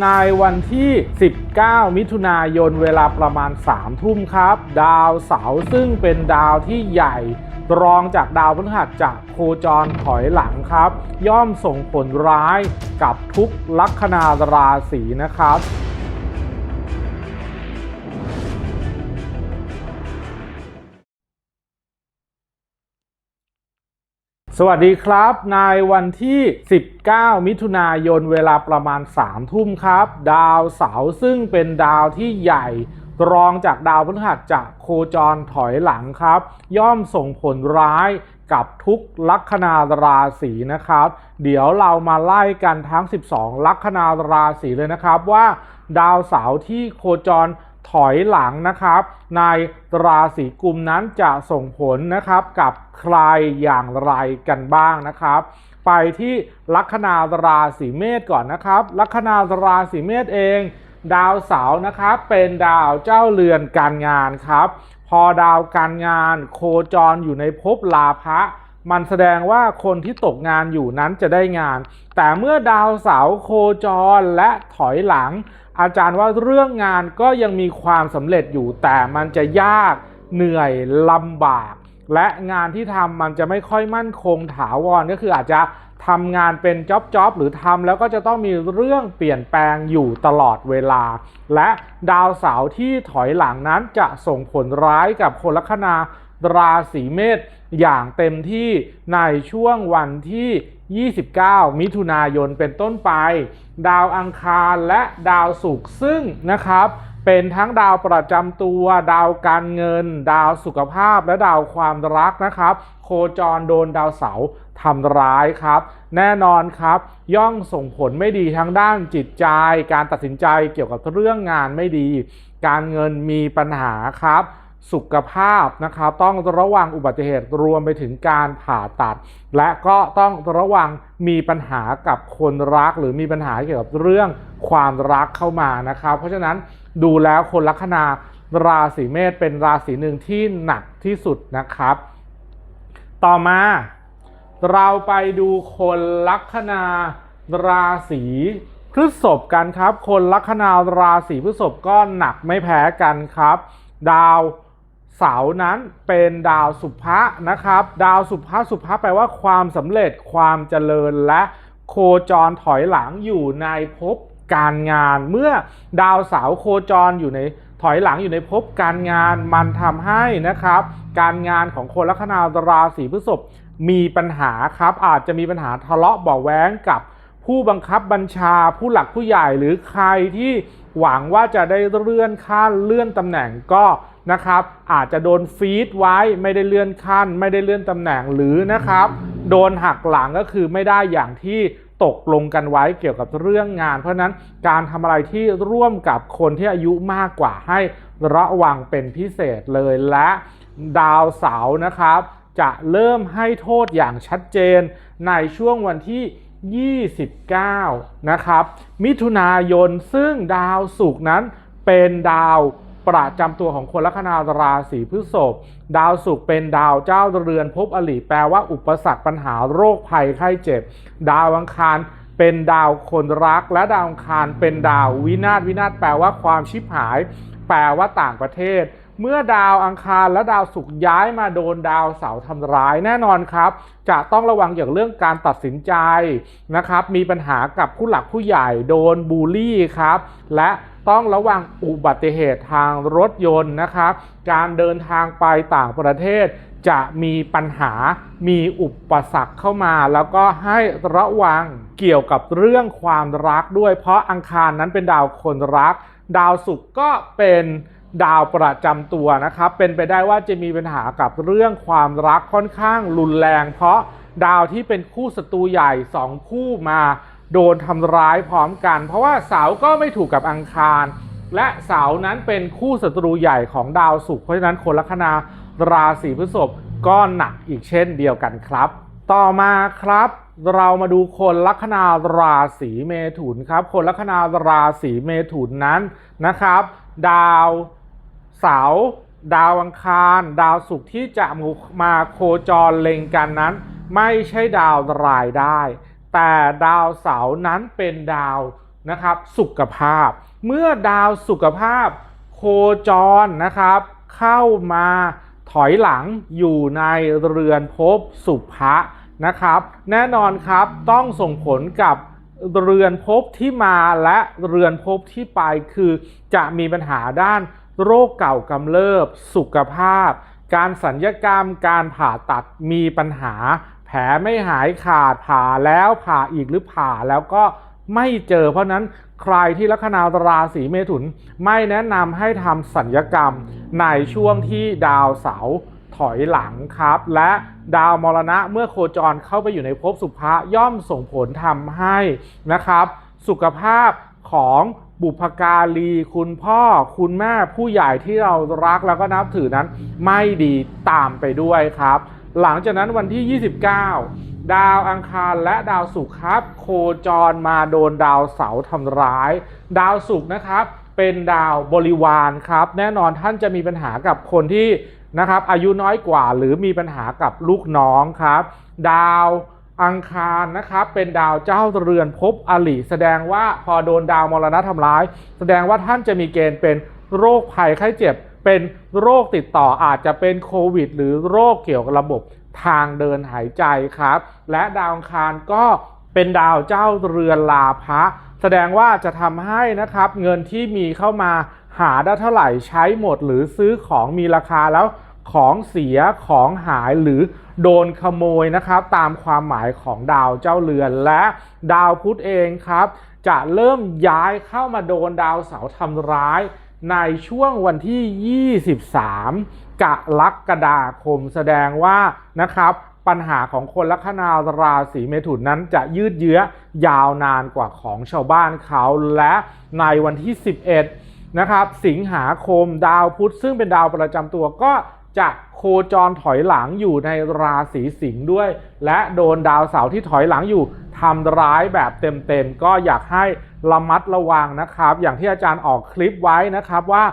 ในวันที่ 19 มิถุนายนเวลาประมาณ 3 ทุ่มครับ ดาวเสาร์ซึ่งเป็นดาวที่ใหญ่รองจากดาวพฤหัสจากโคจรถอยหลังครับ ย่อมส่งผลร้ายกับทุกลัคนาราศีนะครับ สวัสดีครับในวันที่ 19 มิถุนายนเวลาประมาณ 3 ทุ่มครับ ดาวเสาร์ซึ่งเป็นดาวที่ใหญ่รองจากดาวพฤหัสจากโคจรถอยหลังครับ ย่อมส่งผลร้ายกับทุกลัคนาราศีนะครับ เดี๋ยวเรามาไล่กันทั้ง 12 ลัคนาราศีเลยนะครับว่า ดาวเสาร์ที่โคจร ถอยหลังนะครับ ในราศีกุมนั้นจะส่งผลนะครับกับใครอย่างไรกันบ้างนะครับ ไปที่ลัคนาราศีเมษก่อนนะครับ ลัคนาราศีเมษเอง ดาวเสาร์นะครับเป็นดาวเจ้าเรือนการงานครับ พอดาวการงานโคจรอยู่ในภพลาภะ มันแสดงว่าคนที่ตกงานอยู่นั้นจะได้งาน แต่เมื่อดาวเสาร์โคจรและถอยหลัง อาจารย์ว่าเรื่องงานก็ยังมีความสำเร็จอยู่ แต่มันจะยากเหนื่อยลำบาก และงานที่ทำมันจะไม่ค่อยมั่นคงถาวรก็คืออาจจะทำงานเป็นจ็อบจ็อบหรือทำแล้วก็จะต้องมีเรื่องเปลี่ยนแปลงอยู่ตลอดเวลา และดาวเสาร์ที่ถอยหลังนั้นจะส่งผลร้ายกับคนลัคนา ราศีเมษอย่างเต็มที่ในช่วงวันที่ 29 มิถุนายนเป็นต้นไป ดาวอังคารและดาวศุกร์ซึ่งนะครับ เป็นทั้งดาวประจำตัว ดาวการเงิน ดาวสุขภาพและดาวความรักนะครับ โคจรโดนดาวเสาร์ทำร้ายครับ แน่นอนครับ ย่อมส่งผลไม่ดีทั้งด้านจิตใจ การตัดสินใจเกี่ยวกับเรื่องงานไม่ดี การเงินมีปัญหาครับ สุขภาพนะครับต้องระวังอุบัติเหตุรวมไปถึงการผ่าตัด และก็ต้องระวังมีปัญหากับคนรัก หรือมีปัญหาเกี่ยวกับเรื่องความรักเข้ามานะครับ เพราะฉะนั้นดูแล้วคนลัคนาราศีเมษเป็นราศีหนึ่งที่หนักที่สุดนะครับ ต่อมาเราไปดูคนลัคนาราศีพฤษภกันครับ คนลัคนาราศีพฤษภก็หนักไม่แพ้กันครับ ดาว เสาร์นั้นเป็นดาวสุภะนะครับ ดาวสุภะสุภะแปลว่าความสำเร็จความเจริญและโคจรถอยหลังอยู่ในภพการงาน เมื่อดาวเสาร์โคจรอยู่ในถอยหลังอยู่ในภพการงานมันทำให้นะครับ การงานของคนลัคนาราศีพฤษภมีปัญหาครับอาจจะมีปัญหาทะเลาะเบาะแว้งกับผู้บังคับบัญชาผู้หลักผู้ใหญ่หรือใครที่หวังว่าจะได้เลื่อนขั้นเลื่อนตำแหน่งก็ นะครับอาจจะโดนฟีดไว้ไม่ได้เลื่อนขั้น ไม่ได้เลื่อนตำแหน่งหรือนะครับ โดนหักหลังก็คือไม่ได้อย่างที่ตกลงกันไว้เกี่ยวกับเรื่องงาน เพราะฉะนั้นการทำอะไรที่ร่วมกับคนที่อายุมากกว่าให้ระวังเป็นพิเศษเลยและดาวเสาร์นะครับ จะเริ่มให้โทษอย่างชัดเจนในช่วงวันที่ 29 นะครับ มิถุนายนซึ่งดาวศุกร์นั้นเป็นดาว ประจำตัวของคนลัคนาราศีพฤษภดาวศุกร์เป็นดาวเจ้าเรือนภพอลิแปลว่าอุปสรรคปัญหาโรคภัยไข้เจ็บ ดาวอังคารเป็นดาวคนรัก และดาวอังคารเป็นดาววินาศวินาศแปลว่าความชิบหาย แปลว่าต่างประเทศ เมื่อดาวอังคารและดาวศุกร์ย้ายมาโดนดาวเสาร์ทำร้ายแน่นอนครับ จะต้องระวังเกี่ยวกับเรื่องการตัดสินใจนะครับ มีปัญหากับผู้หลักผู้ใหญ่โดนบูลลี่ครับ และ ต้องระวังอุบัติเหตุทางรถยนต์นะครับ การเดินทางไปต่างประเทศจะมีปัญหา มีอุปสรรคเข้ามา แล้วก็ให้ระวังเกี่ยวกับเรื่องความรักด้วย เพราะอังคารนั้นเป็นดาวคนรัก ดาวศุกร์ก็เป็นดาวประจำตัวนะครับ เป็นไปได้ว่าจะมีปัญหากับเรื่องความรักค่อนข้างรุนแรง เพราะดาวที่เป็นคู่ศัตรูใหญ่สองคู่มา โดนทำร้ายพร้อมกัน เพราะว่าเสาก็ไม่ถูกกับอังคาร และเสานั้นเป็นคู่ศัตรูใหญ่ของดาวศุกร์เพราะฉะนั้นคนลัคนาราศีพฤษภก็หนักอีกเช่นเดียวกันครับ ต่อมาครับ เรามาดูคนลัคนาราศีเมถุนครับ คนลัคนาราศีเมถุนนั้นนะครับ ดาวเสาดาวอังคาร ดาวศุกร์ที่จะมาโคจรเล็งกันนั้น ไม่ใช่ดาวรายได้ แต่ดาวเสาร์นั้นเป็นดาวนะครับสุขภาพ เมื่อดาวสุขภาพโคจรนะครับ เข้ามาถอยหลังอยู่ในเรือนภพสุภะนะครับ แน่นอนครับต้องส่งผลกับเรือนภพที่มาและเรือนภพที่ไปคือจะมีปัญหาด้านโรคเก่ากำเริบ สุขภาพ การสัญญกรรม การผ่าตัดมีปัญหา ผลไม่หายขาดผ่าแล้วผ่าอีกหรือผ่าแล้วก็ไม่เจอเพราะนั้นใครที่ลัคนาราศีเมถุน ไม่แนะนำให้ทำสัญญกรรมในช่วงที่ดาวเสาร์ถอยหลังครับ และดาวมรณะเมื่อโคจรเข้าไปอยู่ในภพสุภะย่อมส่งผลทำให้นะครับ สุขภาพของบุพการีคุณพ่อคุณแม่ผู้ใหญ่ที่เรารักแล้วก็นับถือนั้นไม่ดีตามไปด้วยครับ หลังจากนั้นวันที่ 29 ดาวอังคารและดาวศุกร์ครับ โคจรมาโดนดาวเสาร์ทำร้าย ดาวศุกร์นะครับเป็นดาวบริวารครับ แน่นอนท่านจะมีปัญหากับคนที่นะครับอายุน้อยกว่าหรือมีปัญหากับลูกน้องครับ ดาวอังคารนะครับเป็นดาวเจ้าเรือนภพอลิแสดงว่าพอโดนดาวมรณะทำร้าย แสดงว่าท่านจะมีเกณฑ์เป็นโรคภัยไข้เจ็บ เป็นโรคติดต่ออาจจะเป็นโควิด หรือโรคเกี่ยวกับระบบทางเดินหายใจครับ และดาวอังคารก็เป็นดาวเจ้าเรือนลาภะแสดงว่าจะทำให้นะครับ เงินที่มีเข้ามาหาได้เท่าไหร่ใช้หมด หรือซื้อของมีราคาแล้วของเสียของหายหรือโดนขโมยนะครับ ตามความหมายของดาวเจ้าเรือนและดาวพุธเองครับ จะเริ่มย้ายเข้ามาโดนดาวเสาร์ทำร้าย ในช่วงวันที่ 23กรกฎาคมแสดงว่านะครับปัญหาของคนลัคนาราศีเมถุนนั้นจะยืดเยื้อยาวนานกว่าของชาวบ้านเขาและในวันที่ 11นะครับสิงหาคมดาวพุธซึ่งเป็นดาวประจำตัวก็ จะโคจรถอยหลังอยู่ในราศีสิงห์ด้วย และโดนดาวเสาร์ที่ถอยหลังอยู่ทำร้ายแบบเต็มๆ ก็อยากให้ระมัดระวังนะครับ อย่างที่อาจารย์ออกคลิปไว้นะครับว่า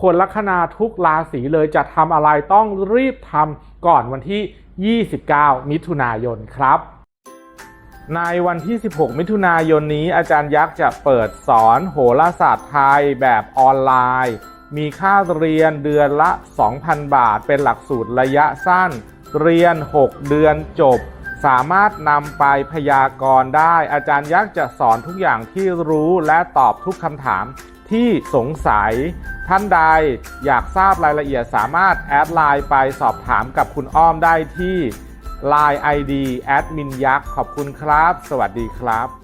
คนลัคนาทุกราศีเลยจะทำอะไรต้องรีบทำก่อนวันที่ 29 มิถุนายนครับ ในวันที่ 16 มิถุนายนนี้อาจารย์ยักษ์จะเปิดสอนโหราศาสตร์ไทยแบบออนไลน์ มีค่าเรียนเดือนละ 2,000 บาท เป็นหลักสูตรระยะสั้น เรียน 6 เดือนจบ สามารถนำไปพยากรณ์ได้ อาจารย์ยักษ์จะสอนทุกอย่างที่รู้และตอบทุกคำถามที่สงสัย ท่านใดอยากทราบรายละเอียดสามารถแอดไลน์ไปสอบถามกับคุณอ้อมได้ที่ Line ID แอดมินยักษ์ขอบคุณครับ สวัสดีครับ